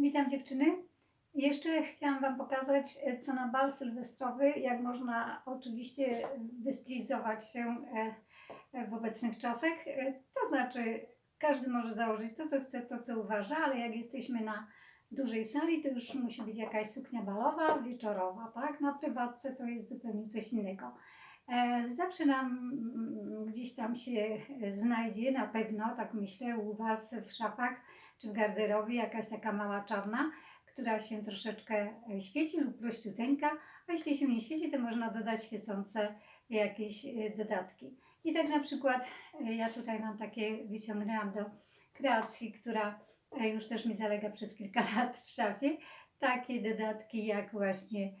Witam dziewczyny. Jeszcze chciałam Wam pokazać, e, co na bal sylwestrowy, jak można oczywiście wystylizować się e, e, w obecnych czasach. To znaczy, każdy może założyć to, co chce, to, co uważa, ale jak jesteśmy na dużej sali, to już musi być jakaś suknia balowa, wieczorowa, tak? Na prywatce to jest zupełnie coś innego. E, Zawsze nam mm, gdzieś tam się e, znajdzie, na pewno, tak myślę, u Was w szafach czy w garderobie jakaś taka mała czarna, która się troszeczkę e, świeci lub prościuteńka, a jeśli się nie świeci, to można dodać świecące jakieś dodatki. I tak na przykład ja tutaj mam takie, wyciągnęłam do kreacji, która już też mi zalega przez kilka lat w szafie, takie dodatki jak właśnie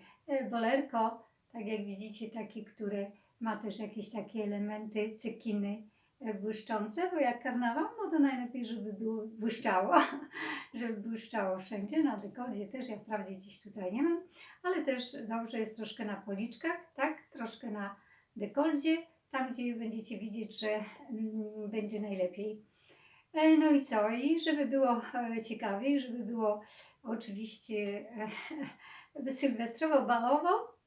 bolerko, tak jak widzicie, takie, które ma też jakieś takie elementy cekiny e, błyszczące, bo jak karnawał, no to najlepiej, żeby było błyszczało, żeby błyszczało wszędzie, na dekolcie też, ja wprawdzie dziś tutaj nie mam, ale też dobrze jest troszkę na policzkach, tak, troszkę na dekolcie, tam gdzie będziecie widzieć, że mm, będzie najlepiej. E, No i co? I żeby było e, ciekawiej, żeby było oczywiście e, sylwestrowo, balowo,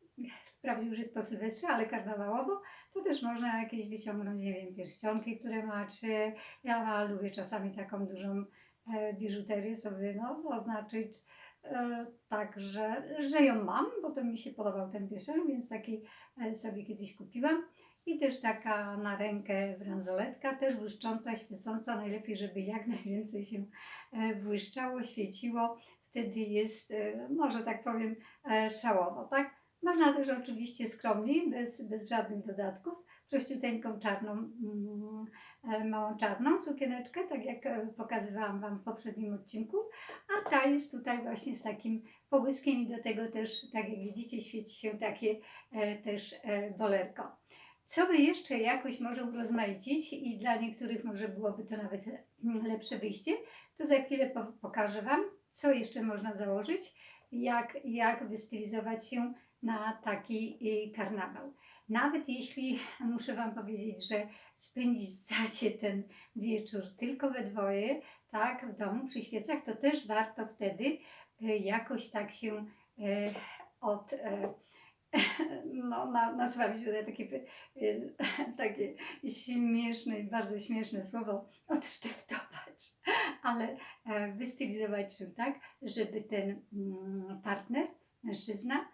wprawdzie już jest po sylwestrze, ale karnawałowo, to też można jakieś wyciągnąć, nie wiem, pierścionki, które ma, czy ja lubię czasami taką dużą e, biżuterię sobie no, zaznaczyć, e, tak, że, że ją mam, bo to mi się podobał ten pierścionek, więc taki e, sobie kiedyś kupiłam. I też taka na rękę bransoletka, też błyszcząca, świecąca, najlepiej, żeby jak najwięcej się e, błyszczało, świeciło, wtedy jest, e, może tak powiem, e, szałowo, tak? Można też oczywiście skromniej, bez, bez żadnych dodatków, prościuteńką czarną, mm, e, małą czarną sukieneczkę, tak jak e, pokazywałam Wam w poprzednim odcinku, a ta jest tutaj właśnie z takim pobłyskiem i do tego też, tak jak widzicie, świeci się takie e, też bolerko. Co by jeszcze jakoś może urozmaicić i dla niektórych może byłoby to nawet mm, lepsze wyjście, to za chwilę po, pokażę Wam, co jeszcze można założyć, jak, jak wystylizować się na taki y, karnawał. Nawet jeśli muszę Wam powiedzieć, że spędzicie ten wieczór tylko we dwoje, tak, w domu przy świecach, to też warto wtedy y, jakoś tak się y, od no, na, nazwa mi się takie, takie śmieszne bardzo śmieszne słowo odsztywtować, ale e, wystylizować się tak, żeby ten mm, partner, mężczyzna,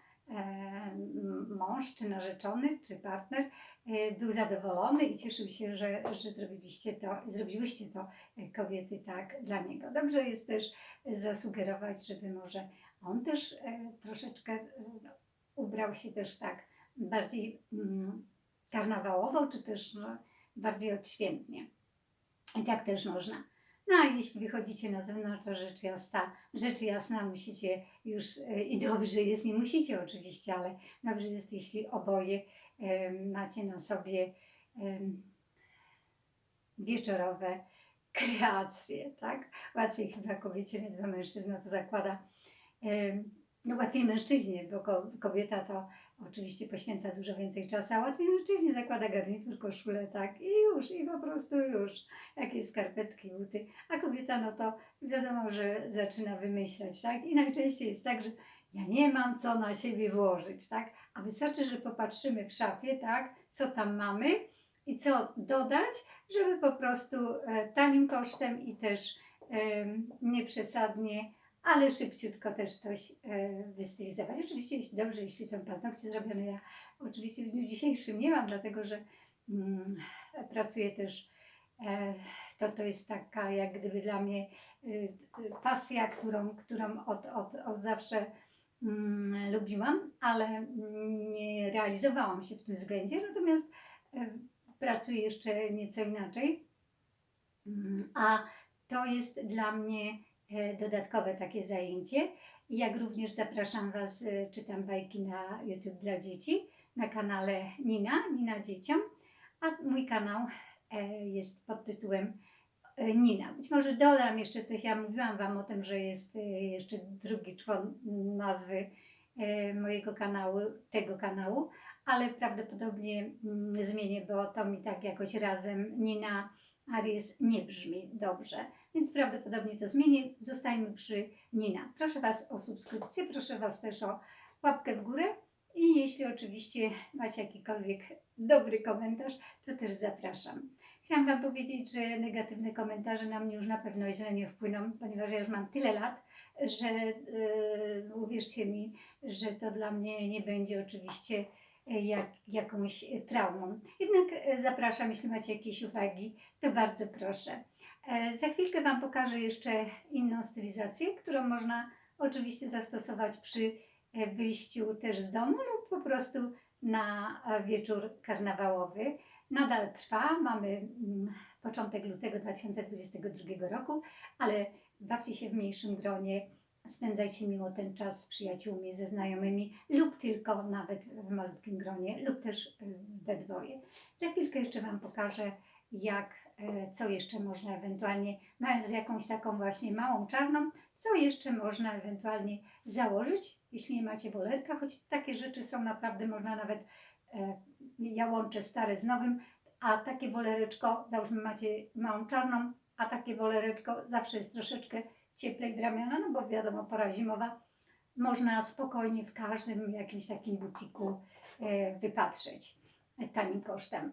mąż, czy narzeczony, czy partner e, był zadowolony i cieszył się, że, że zrobiliście to, zrobiłyście to e, kobiety tak dla niego. Dobrze jest też zasugerować, żeby może on też e, troszeczkę no, ubrał się też tak bardziej mm, karnawałowo, czy też no, bardziej odświętnie. I tak też można. No a jeśli wychodzicie na zewnątrz, to rzecz jasna, rzecz jasna musicie już e, i dobrze jest, nie musicie oczywiście, ale dobrze jest, jeśli oboje macie na sobie wieczorowe kreacje, tak? Łatwiej chyba kobiecie, ledwo mężczyzna to zakłada no łatwiej mężczyźnie, bo ko- kobieta to oczywiście poświęca dużo więcej czasu, a łatwiej mężczyźnie zakłada garnitur, koszulę, tak, i już, i po prostu już, jakieś skarpetki, buty, a kobieta, no to wiadomo, że zaczyna wymyślać, tak, i najczęściej jest tak, że ja nie mam co na siebie włożyć, tak, a wystarczy, że popatrzymy w szafie, tak, co tam mamy i co dodać, żeby po prostu e, tanim kosztem i też em, nieprzesadnie ale szybciutko też coś e, wystylizować. Oczywiście, jeśli dobrze, jeśli są paznokcie zrobione, ja oczywiście w dniu dzisiejszym nie mam, dlatego że mm, pracuję też, e, to to jest taka jak gdyby dla mnie y, y, pasja, którą, którą od, od, od zawsze mm, lubiłam, ale nie realizowałam się w tym względzie, natomiast e, pracuję jeszcze nieco inaczej, Mm, a to jest dla mnie dodatkowe takie zajęcie. Jak również zapraszam Was, e, czytam bajki na YouTube dla dzieci na kanale Nina, Nina Dzieciom, a mój kanał e, jest pod tytułem e, Nina. Być może dodam jeszcze coś, ja mówiłam Wam o tym, że jest e, jeszcze drugi człon nazwy e, mojego kanału, tego kanału, ale prawdopodobnie mm, zmienię, bo to mi tak jakoś razem Nina Aries nie brzmi dobrze. więc prawdopodobnie to zmienię. Zostańmy przy Nina. Proszę Was o subskrypcję, proszę Was też o łapkę w górę i jeśli oczywiście macie jakikolwiek dobry komentarz, to też zapraszam. Chciałam Wam powiedzieć, że negatywne komentarze na mnie już na pewno źle nie wpłyną, ponieważ ja już mam tyle lat, że yy, uwierzcie mi, że to dla mnie nie będzie oczywiście jak, jakąś e, traumą. Jednak e, zapraszam, jeśli macie jakieś uwagi, to bardzo proszę. E, Za chwilkę Wam pokażę jeszcze inną stylizację, którą można oczywiście zastosować przy wyjściu też z domu lub po prostu na wieczór karnawałowy. Nadal trwa, mamy mm, początek lutego 2022 roku, ale bawcie się w mniejszym gronie, spędzajcie miło ten czas z przyjaciółmi, ze znajomymi lub tylko nawet w malutkim gronie lub też y, we dwoje. Za chwilkę jeszcze Wam pokażę, jak, e, co jeszcze można ewentualnie, mając jakąś taką właśnie małą czarną, co jeszcze można ewentualnie założyć, jeśli nie macie wolerka, choć takie rzeczy są naprawdę, można nawet, e, ja łączę stare z nowym, a takie wolereczko, załóżmy macie małą czarną, a takie wolereczko zawsze jest troszeczkę cieplej w ramiona, no bo wiadomo, pora zimowa, można spokojnie w każdym jakimś takim butiku e, wypatrzeć tanim kosztem.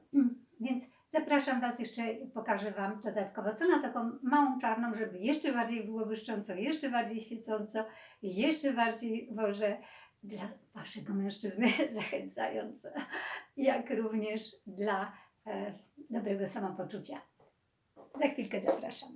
Więc zapraszam Was jeszcze, pokażę Wam dodatkowo, co na taką małą czarną, żeby jeszcze bardziej było błyszcząco, jeszcze bardziej świecąco, jeszcze bardziej może dla Waszego mężczyzny zachęcająco, jak również dla e, dobrego samopoczucia. Za chwilkę zapraszam.